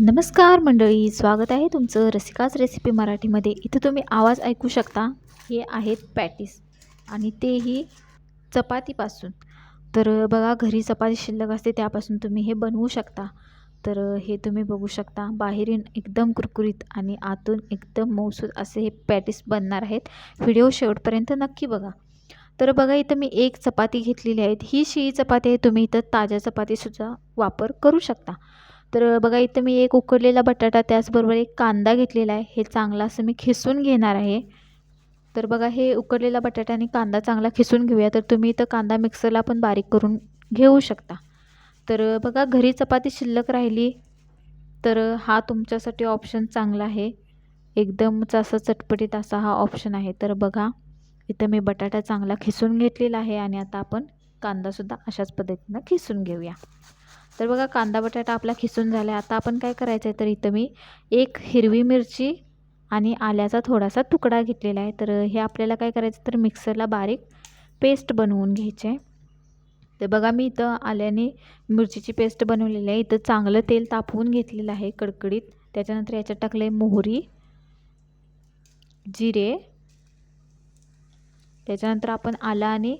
नमस्कार मंडळी स्वागत आहे तुमचं रसिकाच रेसिपी मराठीमध्ये. इथं तुम्ही आवाज ऐकू शकता. हे आहेत पॅटीस आणि तेही चपातीपासून. तर बघा घरी चपाती शिल्लक असते त्यापासून तुम्ही हे बनवू शकता. तर हे तुम्ही बघू शकता बाहेरून एकदम कुरकुरीत आणि आतून एकदम मऊसूद असे हे पॅटीस बनणार आहेत. व्हिडिओ शेवटपर्यंत नक्की बघा. तर बघा इथं मी एक चपाती घेतलेली आहे. ही शिळी चपाती आहे तुम्ही इथं ताज्या चपातीसुद्धा वापर करू शकता. तर बघा इथं मी एक उकडलेला बटाटा त्याचबरोबर एक कांदा घेतलेला आहे. हे चांगला असं मी खिसून घेणार आहे. तर बघा हे उकडलेला बटाटा आणि कांदा चांगला खिसून घेऊया. तर तुम्ही इथं कांदा मिक्सरला पण बारीक करून घेऊ शकता. तर बघा घरी चपाती शिल्लक राहिली तर हा तुमच्यासाठी ऑप्शन चांगला आहे. एकदमच असं चटपटीत असा हा ऑप्शन आहे. तर बघा इथं मी बटाटा चांगला खिसून घेतलेला आहे आणि आता आपण कांदासुद्धा अशाच पद्धतीनं खिसून घेऊया. तर बघा कांदा बटाटा आपला खिसून झाला आहे आता आपण काय करायचं आहे तर इथं मी एक हिरवी मिरची आणि आल्याचा थोडासा तुकडा घेतलेला आहे. तर हे आपल्याला काय करायचं तर मिक्सरला बारीक पेस्ट बनवून घ्यायचे आहे तर बघा मी इथं आल्याने मिरचीची पेस्ट बनवलेली आहे. इथं चांगलं तेल तापवून घेतलेलं आहे कडकडीत. त्याच्यानंतर याच्यात टाकलं आहे मोहरी जिरे. त्याच्यानंतर आपण आला आणि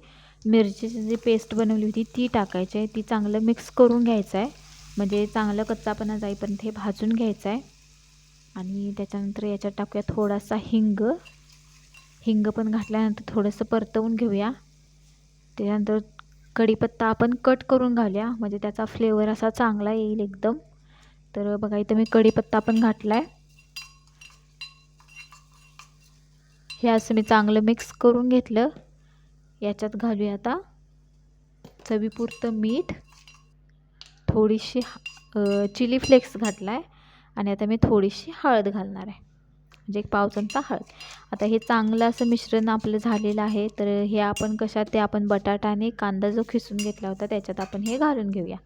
मिरचीची जी पेस्ट बनवली होती ती टाकायची आहे. ती चांगलं मिक्स करून घ्यायचं आहे. म्हणजे चांगलं कच्चापणा जाईपर्यंत हे भाजून घ्यायचं आहे. आणि त्याच्यानंतर याच्यात टाकूया थोडासा हिंग. हिंग पण घातल्यानंतर थोडंसं परतवून घेऊया. त्याच्यानंतर कढीपत्ता आपण कट करून घालूया. म्हणजे त्याचा फ्लेवर असा चांगला येईल एकदम. तर बघा इथं मी कढीपत्ता पण घातला आहे हे असं मी चांगलं मिक्स करून घेतलं. याच्यात घालूया आता चवीपुरतं मीठ. थोडीशी चिली फ्लेक्स घातला आहे आणि आता मी थोडीशी हळद घालणार आहे. म्हणजे एक पाव चमचा हळद. आता हे चांगलं असं मिश्रण आपलं झालेलं आहे. तर हे आपण कशात ते आपण बटाटा आणि कांदा जो खिसून घेतला होता त्याच्यात आपण हे घालून घेऊया.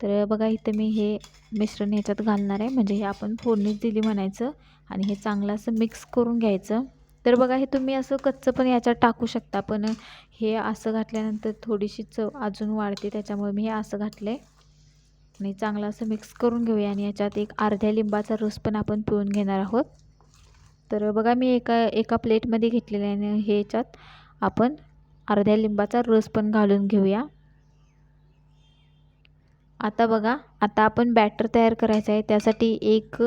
तर बघा इथं मी हे मिश्रण याच्यात घालणार आहे. म्हणजे हे आपण फोडणीच दिली म्हणायचं. आणि हे चांगलं असं मिक्स करून घ्यायचं. तर बघा हे तुम्ही असं कच्चं पण याच्यात टाकू शकता पण हे असं घातल्यानंतर थोडीशी चव अजून वाढते त्याच्यामुळे मी हे असं घातलं आहे आणि चांगलं असं मिक्स करून घेऊया आणि याच्यात एक अर्ध्या लिंबाचा रस पण आपण पिळून घेणार आहोत. तर बघा मी एका एका प्लेटमध्ये घेतलेलं आहे आणि हे याच्यात आपण अर्ध्या लिंबाचा रस पण घालून घेऊया. आता बघा आता आपण बॅटर तयार करायचं आहे त्यासाठी एक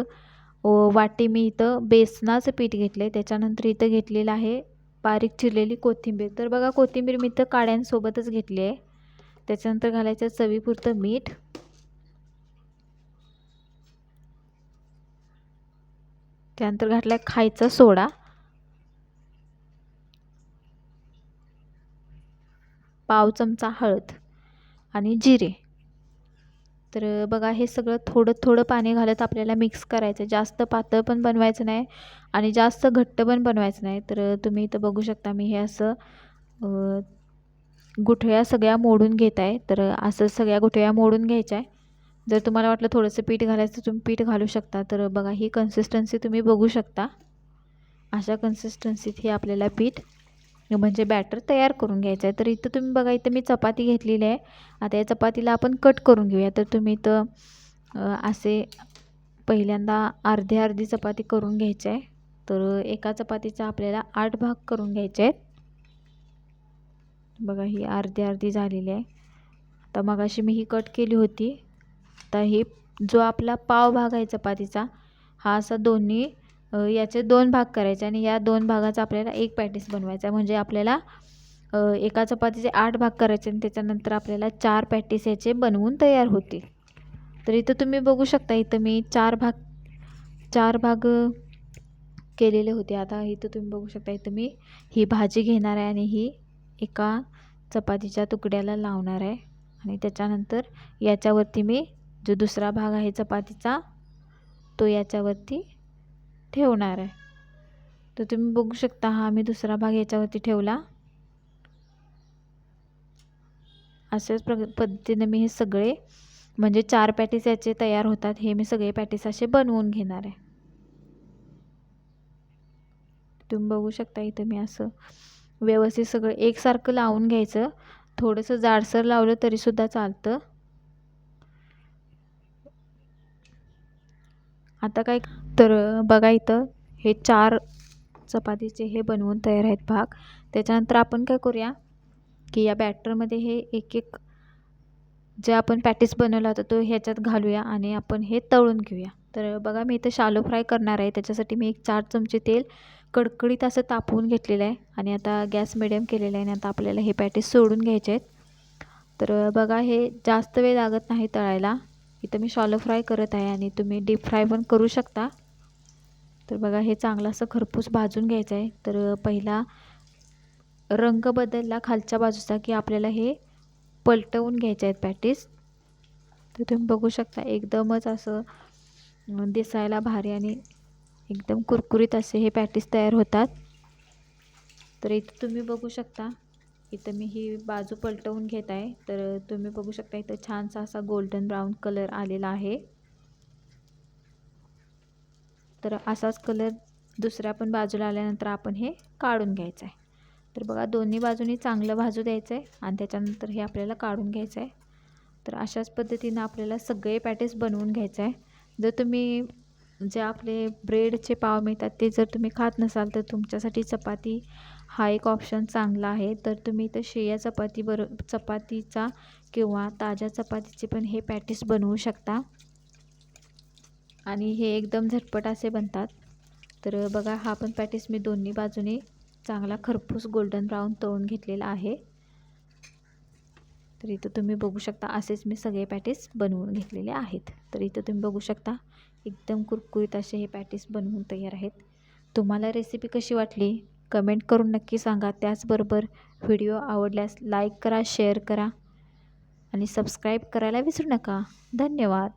वाटी मी इथं बेसनाचं पीठ घेतलं आहे त्याच्यानंतर इथं घेतलेलं आहे बारीक चिरलेली कोथिंबीर. तर बघा कोथिंबीर मी इथं काड्यांसोबतच घेतली आहे. त्याच्यानंतर घालायचं चवीपुरतं मीठ. त्यानंतर घातला आहे खायचा सोडा. पाव चमचा हळद आणि जिरे. तर बघा हे सगळं थोडं थोडं पाणी घालत आपल्याला मिक्स करायचं आहे. जास्त पातळ पण बनवायचं नाही आणि जास्त घट्ट पण बनवायचं नाही. तर तुम्ही इथं बघू शकता मी हे असं गुठळ्या सगळ्या मोडून घेत आहे. तर असं सगळ्या गुठळ्या मोडून घ्यायच्या आहे. जर तुम्हाला वाटलं थोडंसं पीठ घालायचं तुम्ही पीठ घालू शकता. तर बघा ही कन्सिस्टन्सी तुम्ही बघू शकता. अशा कन्सिस्टन्सीत हे आपल्याला पीठ म्हणजे बॅटर तयार करून घ्यायचं आहे. तर इथं तुम्ही बघा इथं मी चपाती घेतलेली आहे. आता या चपातीला आपण कट करून घेऊया. तर तुम्ही इथं असे पहिल्यांदा अर्धी अर्धी चपाती करून घ्यायची आहे. तर एका चपातीचा आपल्याला आठ भाग करून घ्यायचे आहेत. बघा ही अर्धी अर्धी झालेली आहे. आता मग अशी मी ही कट केली होती. आता ही जो आपला पाव भाग आहे चपातीचा हा असा दोन्ही याचे दोन भाग करायचे आणि या दोन भागाचा आपल्याला एक पॅटीस बनवायचा म्हणजे आपल्याला एका चपातीचे आठ भाग करायचे आणि त्याच्यानंतर आपल्याला चार पॅटीस याचे बनवून तयार होतील. तर इथं तुम्ही बघू शकता इथं मी चार भाग चार भाग केलेले होते. आता इथं तुम्ही बघू शकता इथं मी ही भाजी घेणार आहे आणि ही एका चपातीच्या तुकड्याला लावणार आहे. आणि त्याच्यानंतर याच्यावरती मी जो दुसरा भाग आहे चपातीचा तो याच्यावरती ठेवणार आहे. तर तुम्ही बघू शकता हा मी दुसरा भाग याच्यावरती ठेवला. अशाच प्र पद्धतीने मी हे सगळे म्हणजे चार पॅटीस याचे तयार होतात हे मी सगळे पॅटीस असे बनवून घेणार आहे. तुम्ही बघू शकता इथं मी असं व्यवस्थित सगळं एकसारखं लावून घ्यायचं. थोडंसं जाडसर लावलं तरीसुद्धा चालतं. आता काय तर बघा इथं हे चार चपातीचे हे बनवून तयार आहेत भाग. त्याच्यानंतर आपण काय करूया की या बॅटरमध्ये हे एक एक जे आपण पॅटीस बनवला होता तो ह्याच्यात घालूया आणि आपण हे तळून घेऊया. तर बघा मी इथं शालो फ्राय करणार आहे. त्याच्यासाठी मी एक चार चमचे तेल कडकडीत असं तापवून घेतलेलं आहे आणि आता गॅस मिडियम केलेला आहे आणि आता आपल्याला हे पॅटीस सोडून घ्यायचे आहेत. तर बघा हे जास्त वेळ लागत नाही तळायला. इथं मी शॉलो फ्राय करत आहे आणि तुम्ही डीप फ्राय पण करू शकता. तर बघा हे चांगलं असं खरपूस भाजून घ्यायचं आहे. तर पहिला रंग बदलला खालच्या बाजूचा की आपल्याला हे पलटवून घ्यायचे आहेत पॅटीस. तर तुम्ही बघू शकता एकदमच असं दिसायला भारी आणि एकदम कुरकुरीत असे हे पॅटीस तयार होतात. तर इथं तुम्ही बघू शकता इथं मी ही बाजू पलटवून घेत आहे. तर तुम्ही बघू शकता इथं छानसा असा गोल्डन ब्राऊन कलर आलेला आहे. तर असाच कलर दुसऱ्या पण बाजूला आल्यानंतर आपण हे काढून घ्यायचं आहे तर बघा दोन्ही बाजूनी चांगलं भाजू द्यायचं आहे आणि त्याच्यानंतर हे आपल्याला काढून घ्यायचं आहे तर अशाच पद्धतीनं आपल्याला सगळे पॅटेस बनवून घ्यायचं आहे जर तुम्ही जे आपले ब्रेडचे पाव मिळतात ते जर तुम्ही खात नसाल तर तुमच्यासाठी चपाती हा एक ऑप्शन चांगला आहे. तर तुम्ही इथं शेया चपाती बरो चपातीचा किंवा ताज्या चपातीचे पण हे पॅटीस बनवू शकता. आणि हे एकदम झटपट असे बनतात. तर बघा हा पण पॅटीस मी दोन्ही बाजूने चांगला खरपूस गोल्डन ब्राऊन तळून घेतलेला आहे. तर इथं तुम्ही बघू शकता असेच मी सगळे पॅटीस बनवून घेतलेले आहेत. तर इथं तुम्ही बघू शकता एकदम कुरकुरीत असे हे पॅटीस बनवून तयार आहेत. तुम्हाला रेसिपी कशी वाटली? कमेंट करून नक्की सांगा. त्याचबरोबर व्हिडिओ आवडल्यास लाईक करा शेअर करा आणि सबस्क्राईब करायला विसरू नका. धन्यवाद.